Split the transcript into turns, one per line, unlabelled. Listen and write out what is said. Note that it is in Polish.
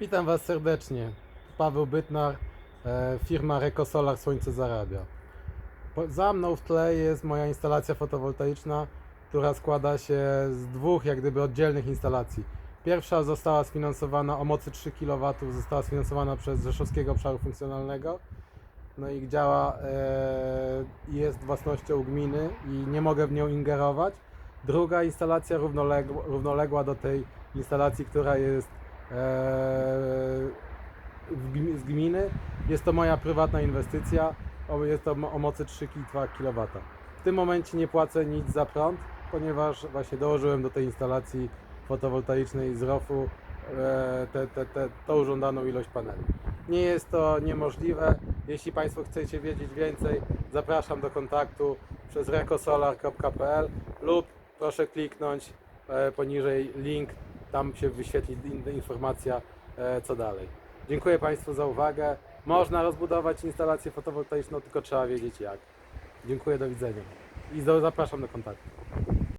Witam Was serdecznie. Paweł Bytnar, e, firma Recosolar Słońce Zarabia. Za mną w tle jest moja instalacja fotowoltaiczna, która składa się z dwóch jak gdyby oddzielnych instalacji. Pierwsza została sfinansowana o mocy 3 kW, została sfinansowana przez Rzeszowskiego Obszaru Funkcjonalnego. No i działa e, jest własnością gminy i nie mogę w nią ingerować. Druga instalacja równoległa, równoległa do tej instalacji, która jest z gminy. Jest to moja prywatna inwestycja. Jest to o mocy 3,2 kW. W tym momencie nie płacę nic za prąd, ponieważ właśnie dołożyłem do tej instalacji fotowoltaicznej z ROF-u e, te, te, te, tą żądaną ilość paneli. Nie jest to niemożliwe. Jeśli Państwo chcecie wiedzieć więcej, zapraszam do kontaktu przez recosolar.pl lub proszę kliknąć e, poniżej link, tam się wyświetli in- informacja e, co dalej. Dziękuję Państwu za uwagę. Można rozbudować instalację fotowoltaiczną, tylko trzeba wiedzieć jak. Dziękuję, do widzenia. I zapraszam do kontaktu.